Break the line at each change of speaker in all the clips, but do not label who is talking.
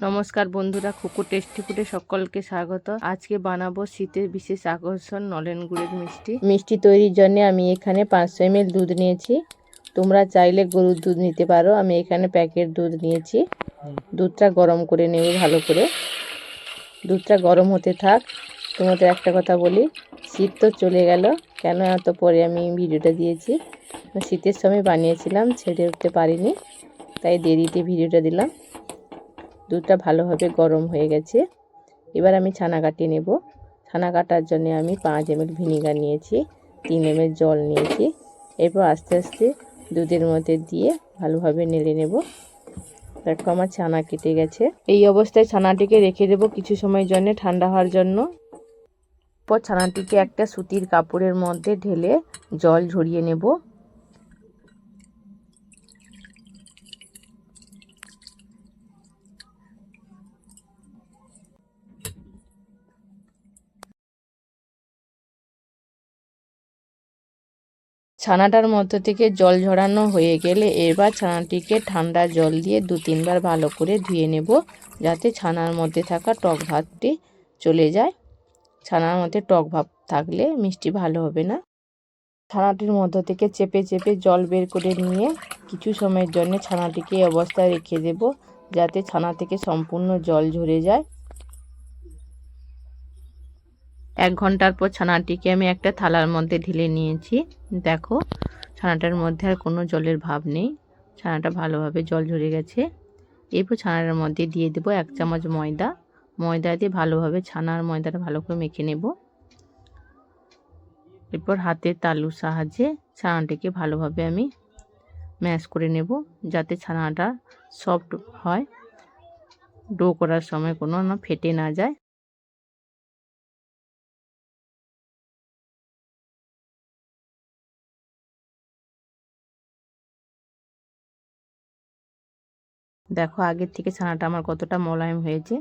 নমস্কার বন্ধুরা, খুকু টেস্টি ফুডে সকলকে স্বাগত। আজকে বানাবো শীতের বিশেষ আকর্ষণ নলেন গুড়ের মিষ্টি। মিষ্টি তৈরির জন্য আমি এখানে পাঁচশো এম দুধ নিয়েছি। তোমরা চাইলে গরুর দুধ নিতে পারো। আমি এখানে প্যাকেট দুধ নিয়েছি। দুধটা গরম করে নেব ভালো করে। দুধটা গরম হতে থাক। তোমাদের একটা কথা বলি, শীত তো চলে গেল। কেন এত পরে আমি ভিডিওটা দিয়েছি? শীতের সময় বানিয়েছিলাম, ছেড়ে উঠতে পারিনি। তাই দেরিতে ভিডিওটা দিলাম। দুধটা ভালোভাবে গরম হয়ে গেছে। এবার আমি ছানা কাটিয়ে নেব। ছানা কাটার জন্য আমি পাঁচ এম ভিনিগার নিয়েছি, তিন এম জল নিয়েছি। এরপর আস্তে আস্তে দুধের মধ্যে দিয়ে ভালোভাবে নেড়ে নেব। দেখো আমার ছানা কেটে গেছে। এই অবস্থায় ছানাটিকে রেখে দেবো কিছু সময়ের জন্য, ঠান্ডা হওয়ার জন্য। পর ছানাটিকে একটা সুতির কাপড়ের মধ্যে ঢেলে জল ঝরিয়ে নেব। ছানাটার মধ্য থেকে জল ঝরানো হয়ে গেলে এবার ছানাটিকে ঠান্ডা জল দিয়ে দু তিনবার ভালো করে ধুয়ে নেব যাতে ছানার মধ্যে থাকা টক ভাতটি চলে যায়। ছানার মধ্যে টক ভাব থাকলে মিষ্টি ভালো হবে না। ছানাটির মধ্য থেকে চেপে চেপে জল বের করে নিয়ে কিছু সময়ের জন্য ছানাটিকে অবস্থায় রেখে দেব যাতে ছানা থেকে সম্পূর্ণ জল ঝরে যায়। এক ঘণ্টার পর ছানাটিকে আমি একটা থালার মধ্যে ঢেলে নিয়েছি। দেখো, ছানাটার মধ্যে আর কোনো জলের ভাব নেই। ছানাটা ভালোভাবে জল ঝরে গেছে। এরপর ছানাটার মধ্যে দিয়ে দেবো এক চামচ ময়দা। ময়দা দিয়ে ভালোভাবে ছানার ময়দাটা ভালো করে মেখে নেব। এরপর হাতের তালুর সাহায্যে ছানাটিকে ভালোভাবে আমি ম্যাশ করে নেব, যাতে ছানাটা সফট হয়। ডো করার সময় কোনো না ফেটে না যায়। দেখো আগের থেকে ছানাটা আমার কতটা মোলায়েম হয়েছে।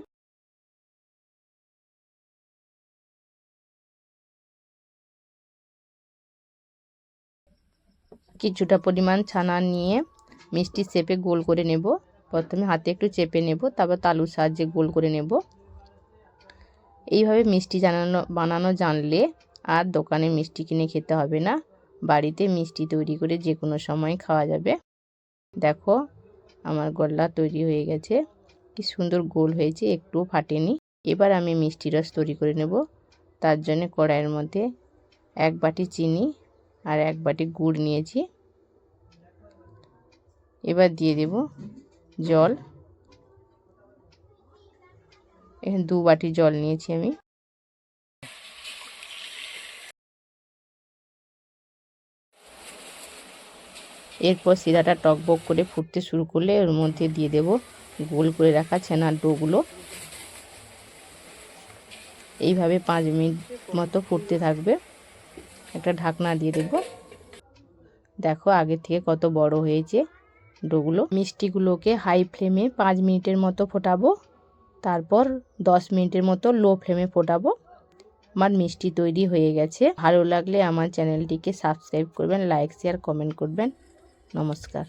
কিছুটা পরিমাণ ছানা নিয়ে মিষ্টি শেপে গোল করে নেব। প্রথমে হাতে একটু চেপে নেব, তারপর তালুর সাহায্যে গোল করে নেব। এইভাবে মিষ্টি জানানো, বানানো জানলে আর দোকানে মিষ্টি কিনে খেতে হবে না। বাড়িতে মিষ্টি তৈরি করে যে কোনো সময় খাওয়া যাবে। দেখো আমার গল্লা তৈরি হয়ে গেছে। কি সুন্দর গোল হয়েছে, একটুও ফাটেনি। এবার আমি মিষ্টি রস তৈরি করে নেব। তার জন্য কড়াইয়ের মধ্যে এক বাটি চিনি আর এক বাটি গুড় নিয়েছি। এবার দিয়ে দেব জল। এখানে দু বাটি জল নিয়েছি আমি। এরপর শিরাটা টকবক করে ফুটতে শুরু করলে ওর মধ্যে দিয়ে দেব গোল করে রাখা ছানার ডোগুলো। এইভাবে পাঁচ মিনিট মতো ফুটতে থাকবে। একটা ঢাকনা দিয়ে দেব। দেখো আগের থেকে কত বড় হয়েছে ডোগুলো। মিষ্টিগুলোকে হাই ফ্লেমে পাঁচ মিনিটের মতো ফোটাবো। তারপর দশ মিনিটের মতো লো ফ্লেমে ফোটাবো। আমার মিষ্টি তৈরি হয়ে গেছে। ভালো লাগলে আমার চ্যানেলটিকে সাবস্ক্রাইব করবেন, লাইক, শেয়ার, কমেন্ট করবেন। নমস্কার।